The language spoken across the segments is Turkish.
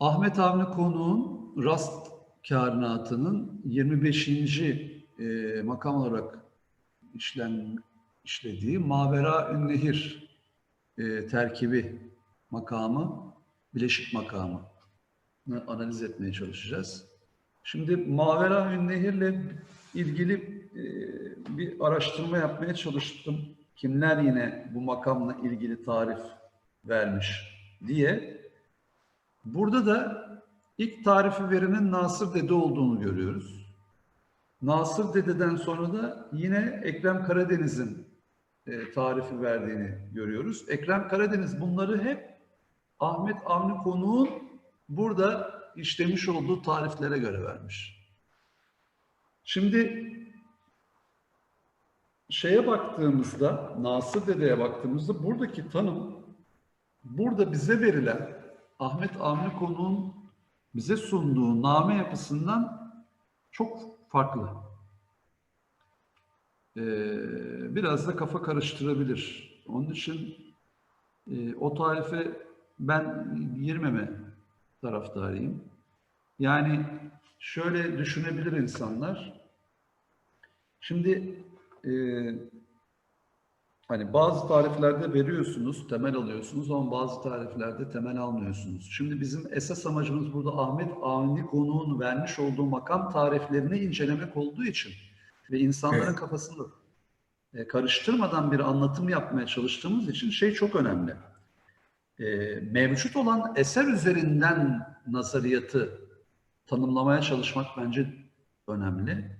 Ahmet Avni Konuğ'un Rast Kârınatı'nın 25. e, makam olarak işlen, işlediği Mavera Ünnehir e, terkibi makamı, bileşik makamı analiz etmeye çalışacağız. Şimdi Mavera Ünnehir'le ilgili e, bir araştırma yapmaya çalıştım. Kimler yine bu makamla ilgili tarif vermiş diye. Burada da ilk tarifi verenin Nasır Dede olduğunu görüyoruz. Nasır Dede'den sonra da yine Ekrem Karadeniz'in e, tarifi verdiğini görüyoruz. Ekrem Karadeniz bunları hep Ahmet Avni Konuğ'un burada işlemiş olduğu tariflere göre vermiş. Şimdi şeye baktığımızda, Nasır Dede'ye baktığımızda buradaki tanım burada bize verilen Ahmet Avni Konuğ'un bize sunduğu name yapısından çok farklı. Ee, biraz da kafa karıştırabilir. Onun için e, o tarife ben girmeme taraftarıyım. Yani şöyle düşünebilir insanlar. Şimdi e, hani bazı tariflerde veriyorsunuz, temel alıyorsunuz ama bazı tariflerde temel almıyorsunuz. Şimdi bizim esas amacımız burada Ahmet Avni konuğun vermiş olduğu makam tariflerini incelemek olduğu için ve insanların Evet. kafasını e, karıştırmadan bir anlatım yapmaya çalıştığımız için şey çok önemli. E, mevcut olan eser üzerinden nazariyatı tanımlamaya çalışmak bence önemli.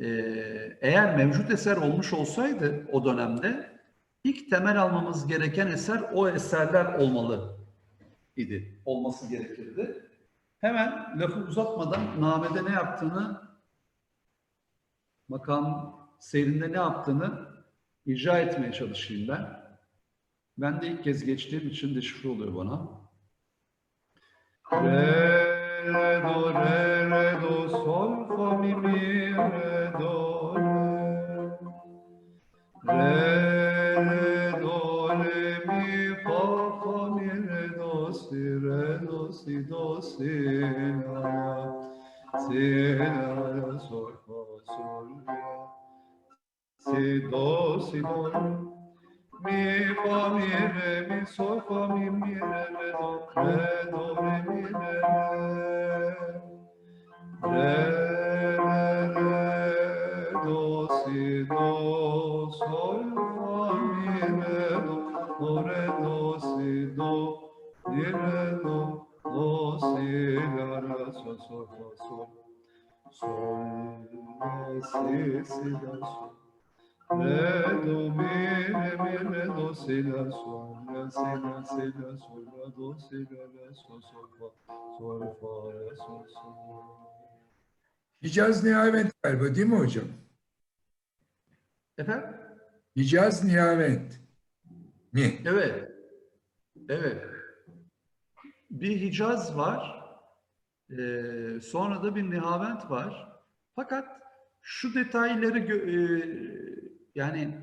Ee, eğer mevcut eser olmuş olsaydı o dönemde ilk temel almamız gereken eser o eserler olmalı idi. Olması gerekirdi. Hemen lafı uzatmadan namede ne yaptığını makam seyrinde ne yaptığını icra etmeye çalışayım ben. Ben de ilk kez geçtiğim için deşifre oluyor bana. Re, re, do, re, do, sol, fa, mi, mi, do, do, mi, fa, fa, mi, do, si, do, si, do, si, si, sol, fa, sol. Si, do, si, do. Mi, fa, mi, re, mi, sol, fa, mi, mi, re, re, do, re, do, re, mi, re, re. Re, re, re, do, si, do, sol, fa, mi, re, do, do, re, do, si, do, mi, re, do, do, si, la, la, sol, sol, fa, sol. Sol, la, si, si, la, sol. Re, do, mi, re, mi, re, do, si, la, sol, la, si, la, si, la, sol, la, do, si, la, la, sol, sol, fa, sol, fa, la, sol, sol. Hicaz Nihavent galiba değil mi hocam? Efendim? Hicaz Nihavent mi? Evet. Evet. Bir Hicaz var. Ee, sonra da bir Nihavent var. Fakat şu detayları e, yani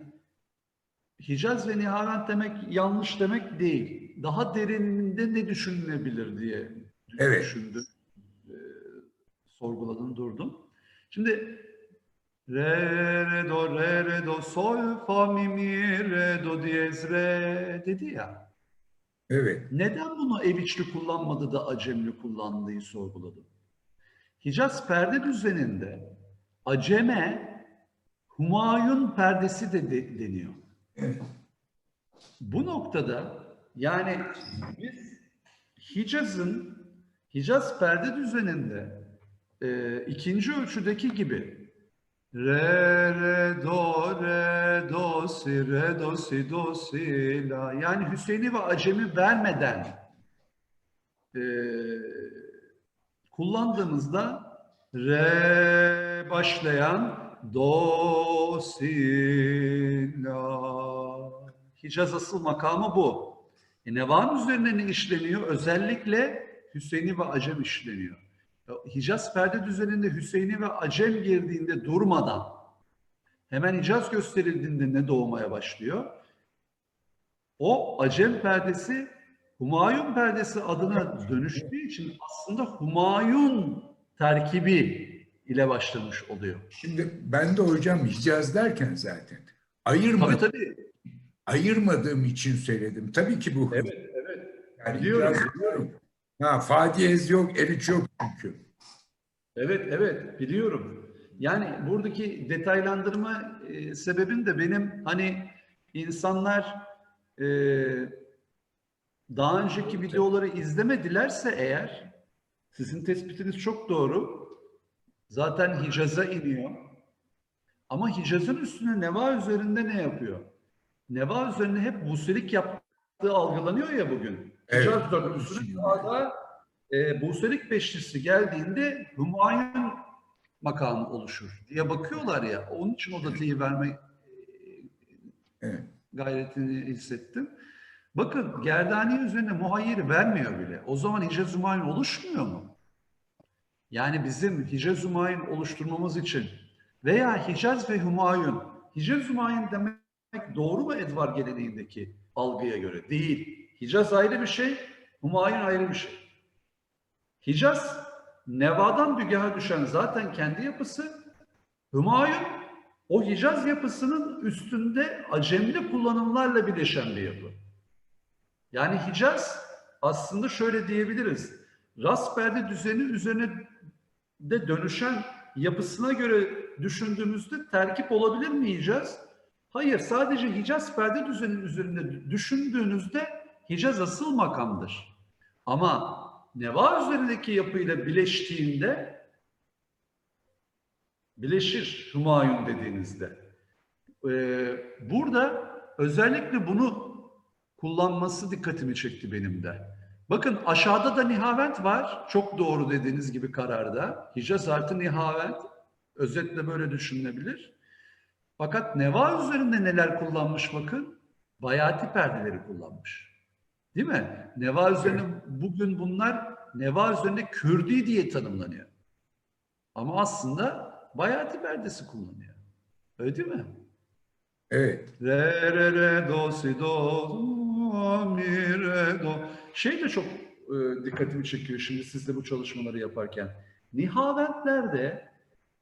Hicaz ve Nihavent demek yanlış demek değil. Daha derininde ne düşünülebilir diye Evet. düşündüm. Ee, sorguladım, durdum. Şimdi re, re, do, re, re, do, sol, fa, mi, mi, re, do, diyez, re dedi ya. Evet. Neden bunu ev içli kullanmadı da acemli kullandığı sorguladım. Hicaz perde düzeninde aceme Humayun perdesi de, de- deniyor. Evet. Bu noktada yani biz Hicaz'ın Hicaz perde düzeninde e, ikinci ölçüdeki gibi re re do re do si re do si do si la yani Hüseyin'i ve Acem'i vermeden e, kullandığımızda re başlayan do si la Hicaz asıl makamı bu. E, Nevan üzerine ne işleniyor? Özellikle Hüseyin'i ve Acem işleniyor. Ya, Hicaz perde düzeninde Hüseyin'i ve Acem girdiğinde durmadan hemen Hicaz gösterildiğinde ne doğmaya başlıyor? O Acem perdesi Humayun perdesi adına dönüştüğü için aslında Humayun terkibi ile başlamış oluyor. Şimdi ben de hocam Hicaz derken zaten Tabii ayırmadım, tabii. ayırmadığım için söyledim. Tabii ki bu. Evet, evet. Yani biliyorum. Hicaz diyorum. Ha, Fadiyez yok, Eriç yok çünkü. Evet, evet biliyorum. Yani buradaki detaylandırma e, sebebim de benim hani insanlar e, daha önceki videoları izlemedilerse eğer sizin tespitiniz çok doğru. Zaten Hicaz'a iniyor. Ama Hicaz'ın üstüne Neva üzerinde ne yapıyor? Neva üzerine hep Buselik yaptığı algılanıyor ya bugün. Evet. Hicaz dörtlüsünün sağda e, Buselik beşlisi geldiğinde Hümayun makamı oluşur diye bakıyorlar ya. Onun için o datayı verme e, Evet. gayretini hissettim. Bakın Gerdani üzerine muhayyeri vermiyor bile. O zaman Hicaz Hümayun oluşmuyor mu? Yani bizim Hicaz Hümayun oluşturmamız için veya Hicaz ve Hümayun, Hicaz Hümayun demek doğru mu Edvar geleneğindeki algıya göre? Değil. Hicaz ayrı bir şey, Hümayun ayrı bir şey. Hicaz, Neva'dan bügaha düşen zaten kendi yapısı, Hümayun o Hicaz yapısının üstünde acemli kullanımlarla birleşen bir yapı. Yani Hicaz aslında şöyle diyebiliriz. Rast perde düzeni üzerine de dönüşen yapısına göre düşündüğümüzde terkip olabilir mi Hicaz? Hayır, sadece Hicaz perde düzeninin üzerinde düşündüğünüzde Hicaz asıl makamdır. Ama Neva üzerindeki yapıyla birleştiğinde bileşir Hümayun dediğinizde. Ee, burada özellikle bunu kullanması dikkatimi çekti benim de. Bakın aşağıda da Nihavent var. Çok doğru dediğiniz gibi kararda. Hicaz artı Nihavent. Özetle böyle düşünülebilir. Fakat Neva üzerinde neler kullanmış bakın. Bayati perdeleri kullanmış. Değil mi? Neva üzerine bugün bunlar Neva üzerinde Kürdi diye tanımlanıyor. Ama aslında Bayati perdesi kullanıyor. Öyle değil mi? Evet. Re re re do si do mi. Şey de çok e, dikkatimi çekiyor şimdi siz de bu çalışmaları yaparken. Nihaventlerde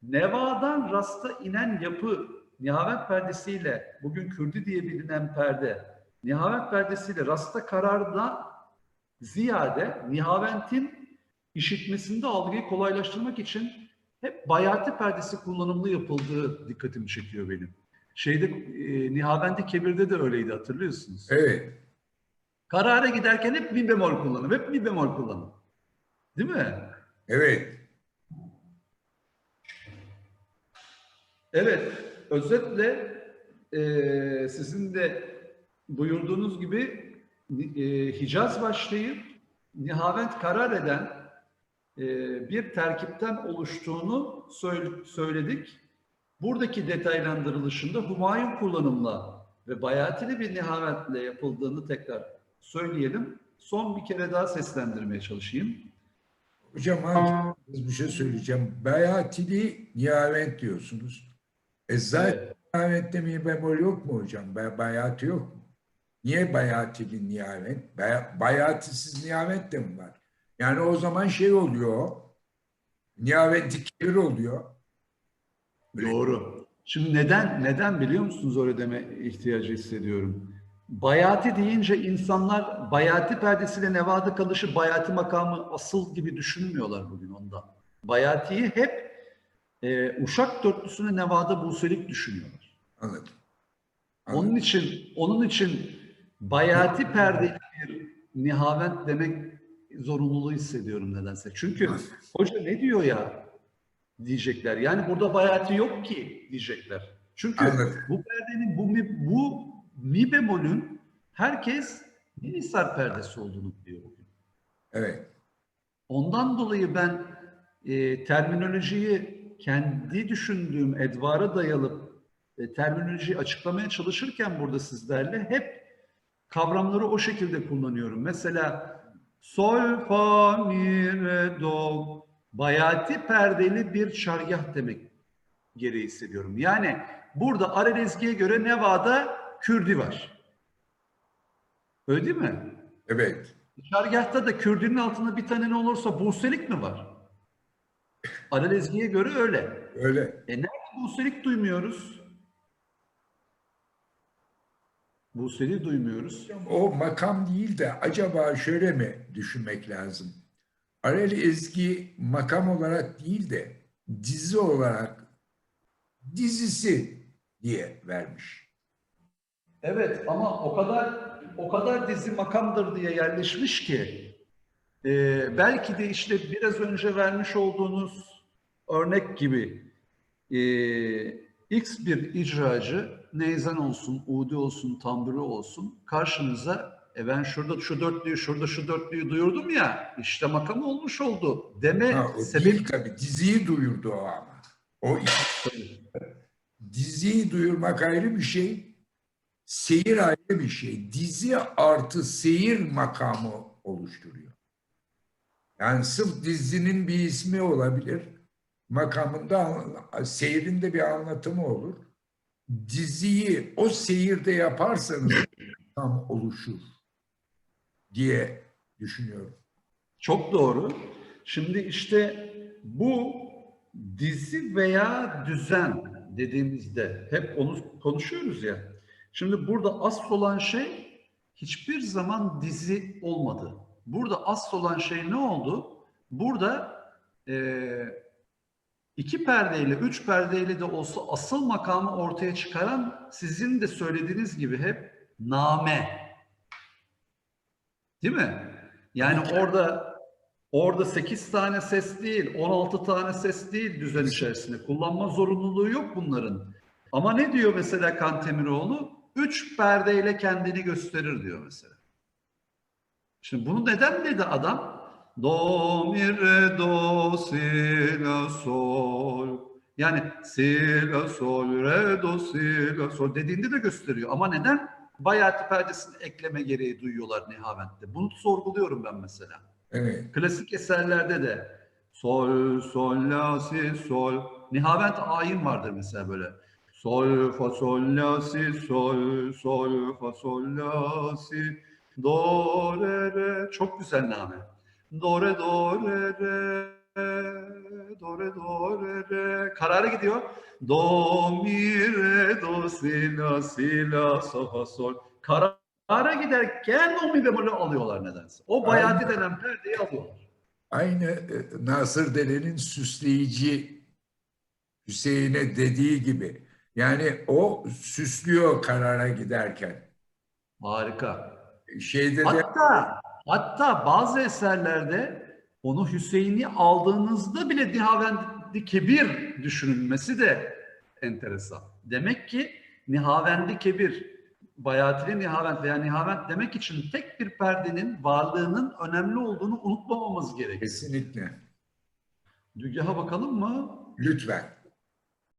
Neva'dan Rast'a inen yapı Nihavent perdesiyle bugün Kürdi diye bilinen perde Nihavent perdesiyle Rast'a karardan ziyade Nihavent'in işitmesinde algıyı kolaylaştırmak için hep bayati perdesi kullanımlı yapıldığı dikkatimi çekiyor benim. Şeyde e, Nihavent-i Kebir'de de öyleydi hatırlıyorsunuz. Evet. Karara giderken hep mi bemol kullanım, hep mi bemol kullanım. Değil mi? Evet. Evet, özetle e, sizin de buyurduğunuz gibi e, Hicaz başlayıp Nihavent karar eden e, bir terkipten oluştuğunu söyle- söyledik. Buradaki detaylandırılışında Humayun kullanımla ve bayatili bir nihavetle yapıldığını tekrar söyleyelim. Son bir kere daha seslendirmeye çalışayım. Hocam hangi bir şey söyleyeceğim. Bayatili nihavent diyorsunuz. E zaten Evet. nihavette mi bemol yok mu hocam? Bay- Bayati yok mu? Niye bayatili nihavent? Bay- bayatisiz nihavent de mi var? Yani o zaman şey oluyor. Nihavent kebir oluyor. Doğru. Şimdi neden neden biliyor musunuz öyle deme ihtiyacı hissediyorum. Bayati deyince insanlar bayati perdesiyle nevada kalışı bayati makamı asıl gibi düşünmüyorlar bugün ondan. Bayatiyi hep e, Uşak dörtlüsüne nevada buselik düşünüyorlar. Anladım. Onun Anladım. için onun için bayati perdeli bir nihavent demek zorunluluğu hissediyorum nedense. Çünkü hoca ne diyor ya diyecekler. Yani burada bayati yok ki diyecekler. Çünkü Anladım. bu perdenin bu bu mi bemolün herkes minisar perdesi olduğunu biliyor bugün. Evet. Ondan dolayı ben e, terminolojiyi kendi düşündüğüm edvara dayalı e, terminolojiyi açıklamaya çalışırken burada sizlerle hep kavramları o şekilde kullanıyorum. Mesela sol, fa, mi, re, do bayati perdeli bir şargah demek gereği hissediyorum. Yani burada Arelezgi'ye göre Neva'da Kürdi var. Öyle değil mi? Evet. Şargahta da Kürdünün altında bir tane ne olursa Buselik mi var? Alel Ezgi'ye göre öyle. Öyle. E nerede Buselik duymuyoruz? Buselik duymuyoruz. O makam değil de acaba şöyle mi düşünmek lazım? Arel Ezgi makam olarak değil de dizi olarak dizisi diye vermiş. Evet ama o kadar o kadar dizi makamdır diye yerleşmiş ki e, belki de işte biraz önce vermiş olduğunuz örnek gibi e, X bir icracı neyzen olsun, udi olsun, tamburi olsun karşınıza e ben şurada şu dörtlüyü, şurada şu dörtlüyü duyurdum ya işte makam olmuş oldu deme Ha, o sebep değil tabii. Diziyi duyurdu o ama. O diziyi duyurmak ayrı bir şey. Seyir ayrı bir şey. Dizi artı seyir makamı oluşturuyor. Yani sırf dizinin bir ismi olabilir. Makamında seyrinde bir anlatımı olur. Diziyi o seyirde yaparsanız tam oluşur diye düşünüyorum. Çok doğru. Şimdi işte bu dizi veya düzen dediğimizde hep onu konuşuyoruz ya. Şimdi burada asıl olan şey hiçbir zaman dizi olmadı. Burada asıl olan şey ne oldu? Burada eee iki perdeyle, üç perdeyle de olsa asıl makamı ortaya çıkaran sizin de söylediğiniz gibi hep name. Değil mi? Yani orada orada 8 tane ses değil, 16 tane ses değil düzen içerisinde. Kullanma zorunluluğu yok bunların. Ama ne diyor mesela Kantemiroğlu? Üç perdeyle kendini gösterir diyor mesela. Şimdi bunu neden dedi adam? Do, mi, re, do, si, la, sol. Yani si, la, sol, re, do, si, la, sol dediğinde de gösteriyor. Ama neden? Bayati perdesini ekleme gereği duyuyorlar Nihavent'te. Bunu sorguluyorum ben mesela. Evet. Klasik eserlerde de sol, sol, la, si, sol. Nihavent ayin vardır mesela böyle. Sol, fa, sol, la, si, sol, sol, fa, sol, la, si, do, re, re. Çok güzel name. Do, re, do, re, re. Do, re, do, re, re. Karara gidiyor. Do, mi, re, do, si, la, si, la, so, fa, sol. Karara giderken o mi bemolü alıyorlar nedense. O bayati denen perdeyi alıyorlar. Aynı e, Nasır Dere'nin süsleyici Hüseyin'e dediği gibi. Yani o süslüyor karara giderken. Harika. Şeyde de Hatta hatta bazı eserlerde onu Hüseyin'i aldığınızda bile Nihavendi Kebir düşünülmesi de enteresan. Demek ki Nihavendi Kebir, Bayatili Nihavend veya Nihavend demek için tek bir perdenin varlığının önemli olduğunu unutmamamız gerekiyor. kesinlikle. Dügaha bakalım mı? Lütfen.